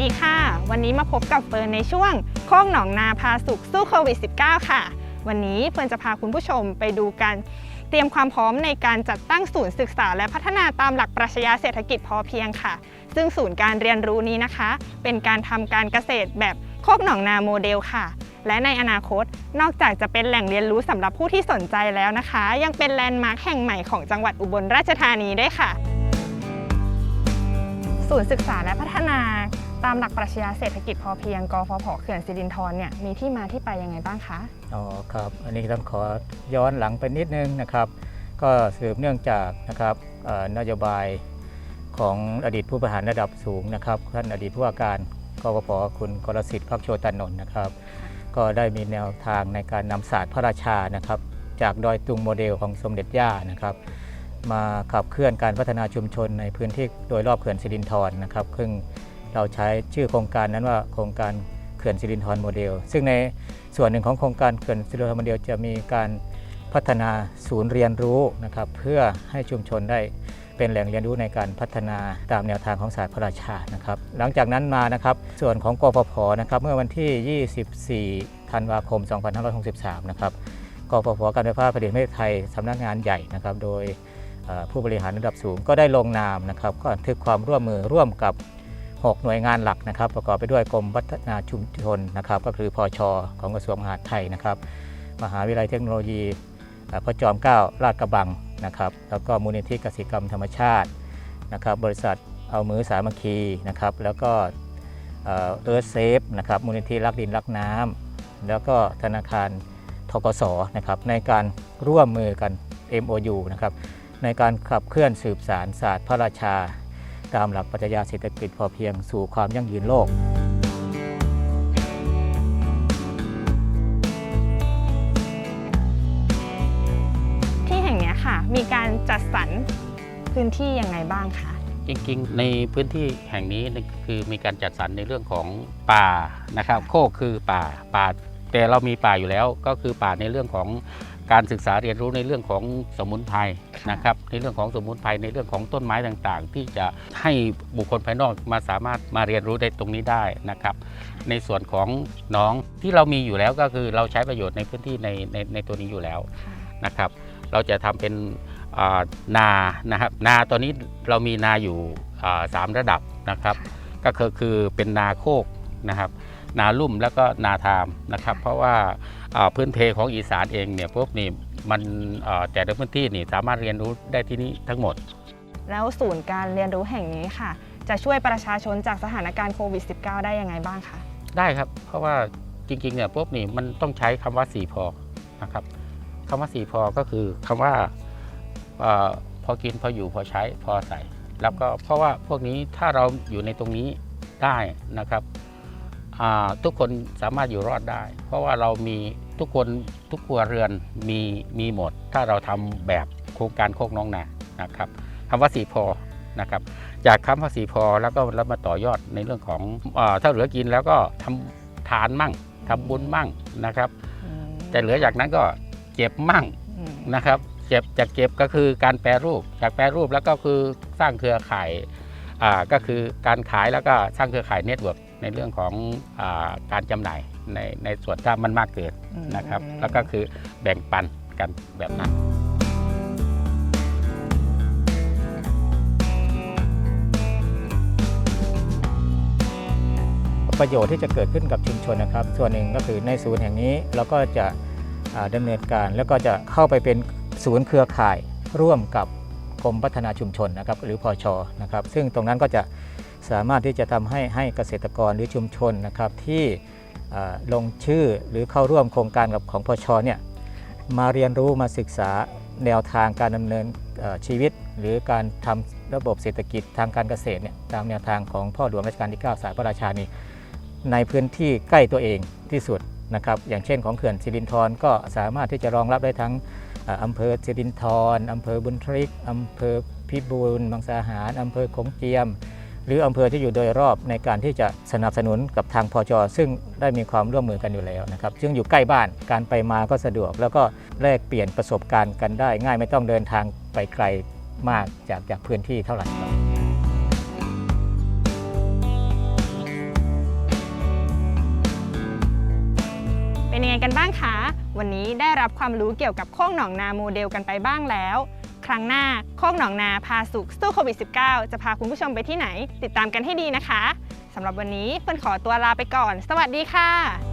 ดีค่ะ วันนี้มาพบกับเฟิร์นในช่วง โคกหนองนาพาสุขสู้โควิด -19 ค่ะ วันนี้เฟิร์นจะพาคุณผู้ชมไปดูการเตรียมความพร้อมในการจัดตั้งศูนย์ศึกษา และพัฒนาตามหลักปรัชญาเศรษฐกิจพอเพียงค่ะ ซึ่งศูนย์การเรียนรู้นี้นะคะ เป็นการทำการเกษตรแบบโคกหนองนาโมเดลค่ะ และในอนาคตนอกจากจะเป็นแหล่งเรียนรู้สำหรับผู้ที่สนใจแล้วนะคะ ยังเป็นแลนด์มาร์คแห่งใหม่ของจังหวัดอุบลราชธานีด้วยค่ะศูนย์ศึกษาและพัฒนา ตามหลักปรัชญาเศรษฐกิจพอเพียงกฟผเขื่อนสิรินธรเนี่ยมีที่มาที่ไปยังไงบ้างคะ อ๋อครับอันนี้ต้องขอย้อนหลังไปนิดนึงนะครับ ก็สืบเนื่องจากนะครับนโยบายของอดีตผู้บริหารระดับสูงนะครับท่านอดีตผู้ว่าการกฟผคุณกรสิทธิ์พักโชตานนท์นะครับ ก็ได้มีแนวทางในการนำศาสตร์พระราชานะครับ จากดอยตุงโมเดลของสมเด็จย่านะครับมาขับเคลื่อนการพัฒนาชุมชนในพื้นที่โดยรอบเขื่อนสิรินธรนะครับซึ่ง เราใช้ชื่อโครงการนั้นว่าโครงการเขื่อนสิรินธรโมเดล ซึ่งในส่วนหนึ่งของโครงการเขื่อนสิรินธรโมเดล จะมีการพัฒนาศูนย์เรียนรู้นะครับเพื่อให้ชุมชนได้เป็นแหล่งเรียนรู้ในการพัฒนาตามแนวทางของศาสตร์พระราชานะครับ หลังจากนั้นมานะครับส่วนของกฟผนะครับเมื่อวันที่ 24 ธันวาคม 2563 นะครับกฟผการไฟฟ้าผลิตแห่งประเทศไทยสำนักงานใหญ่นะครับ โดยผู้บริหารระดับสูงก็ได้ลงนามนะครับก็บันทึกความร่วมมือร่วมกับ 6 หน่วยงานหลักนะครับ ประกอบไปด้วยกรมพัฒนาชุมชนนะครับ ก็คือพอชของกระทรวงมหาดไทยนะครับ มหาวิทยาลัยเทคโนโลยีพระจอมเกล้าลาดกระบังนะครับ แล้วก็มูลนิธิกสิกรรมธรรมชาตินะครับ บริษัทเอามือสามัคคีนะครับ แล้วก็เอิร์ธเซฟนะครับมูลนิธิรักดินรักน้ำแล้วก็ธนาคารทกสนะครับในการร่วมมือกัน MOU นะครับในการขับเคลื่อนสืบสารศาสตร์พระราชา ตามหลักปรัชญาเศรษฐกิจพอเพียงสู่ความยั่งยืนโลก ที่แห่งเนี้ยค่ะ มีการจัดสรรพื้นที่ยังไงบ้างคะจริงๆ ในพื้นที่แห่งนี้นี่คือมีการจัดสรรในเรื่องของป่านะครับ โคกคือป่าป่า แต่เรามีป่าอยู่แล้วก็คือป่าในเรื่องของ การศึกษาเรียนรู้ในเรื่องของสมุนไพรนะครับในเรื่องของสมุนไพรในเรื่องของต้นไม้ต่างๆ ที่จะให้บุคคลภายนอกมาสามารถมาเรียนรู้ได้ตรงนี้ได้นะครับ ในส่วนของน้องที่เรามีอยู่แล้วก็คือเราใช้ประโยชน์ในพื้นที่ในในในตัวนี้อยู่แล้วนะครับ เราจะทำเป็นอ่านานะครับนาตอนนี้เรามีนาอยู่อ่าสามระดับนะครับ ก็คือคือเป็นนาโคกนะครับ นาลุ่มแล้วก็นาทามนะครับ เพราะว่าอ่า พื้นเพของอีสานเองเนี่ยพวกนี่มันอ่าแต่ละพื้นที่นี่สามารถเรียนรู้ได้ที่นี่ทั้งหมด แล้วศูนย์การเรียนรู้แห่งนี้ค่ะ จะช่วยประชาชนจากสถานการณ์โควิด -19 ได้ยังไงบ้างคะได้ครับเพราะว่าจริงๆเนี่ยพวกนี่มันต้องใช้คำว่าสี่พอนะครับคำว่าสี่พอก็คือคำว่าเออพอกินพออยู่พอใช้พอใส่ แล้วก็เพราะว่าพวกนี้ถ้าเราอยู่ในตรงนี้ได้นะครับอ่า ทุกคนสามารถอยู่รอดได้ เพราะว่าเรามีทุกคนทุกครัวเรือนมีมีหมด ถ้าเราทำแบบโครงการโคกน้องนานะครับคำว่าสี่พอนะครับจากคำภาษีพอแล้วก็แล้วมาต่อยอดในเรื่องของอาถ้าเหลือกินแล้วก็ทำทานมั่งทำบุญมั่งนะครับอืมแต่เหลือจากนั้นก็เก็บมั่งอืมนะครับเก็บจากเก็บก็คือการแปรรูป จากแปรรูปแล้วก็คือสร้างเครือข่ายอ่าก็คือการขายแล้วก็สร้างเครือข่ายเน็ตเวิร์ก ในเรื่องของอาการจำหน่ายในในส่วนถ้ามันมากเกินนะครับแล้วก็คือแบ่งปันกันแบบนั้น ประโยชน์ที่จะเกิดขึ้นกับชุมชนนะครับ ส่วนหนึ่งก็คือในศูนย์แห่งนี้เราก็จะอ่าดำเนินการแล้วก็จะเข้าไปเป็นศูนย์เครือข่ายร่วมกับกรมพัฒนาชุมชนนะครับหรือพอชนะครับ ซึ่งตรงนั้นก็จะ สามารถที่จะทำให้ให้เกษตรกรหรือชุมชนนะครับที่ลงชื่อหรือเข้าร่วมโครงการกับของพอชเนี่ยมาเรียนรู้มาศึกษาแนวทางการดำเนินชีวิต หรือการทำระบบเศรษฐกิจทางการเกษตรเนี่ยตามแนวทางของพ่อหลวงรัชกาลที่ 9 สายพระราชานีในพื้นที่ใกล้ตัวเองที่สุดนะครับอย่างเช่นของเขื่อนสิรินธรก็สามารถที่จะรองรับได้ทั้งอำเภอสิรินธรอำเภอบุญทริกอำเภอพิบูลบางสาหารอำเภอโขงเจียม หรืออำเภอที่อยู่โดยรอบในการที่จะสนับสนุนกับทางพอจอซึ่งได้มีความร่วมมือกันอยู่แล้วนะครับซึ่งอยู่ใกล้บ้านการไปมาก็สะดวก แล้วก็แลกเปลี่ยนประสบการณ์กันได้ ง่ายไม่ต้องเดินทางไปไกลมากจากจากพื้นที่เท่าไหร่เป็นยังไงกันบ้างคะ วันนี้ได้รับความรู้เกี่ยวกับโค้งหนองนาโมเดลกันไปบ้างแล้ว ครั้งหน้า โคกหนองนาพาสุขสู้โควิด -19 จะพาคุณผู้ชมไปที่ไหน ติดตามกันให้ดีนะคะสำหรับวันนี้เพิ่นขอตัวลาไปก่อน สวัสดีค่ะ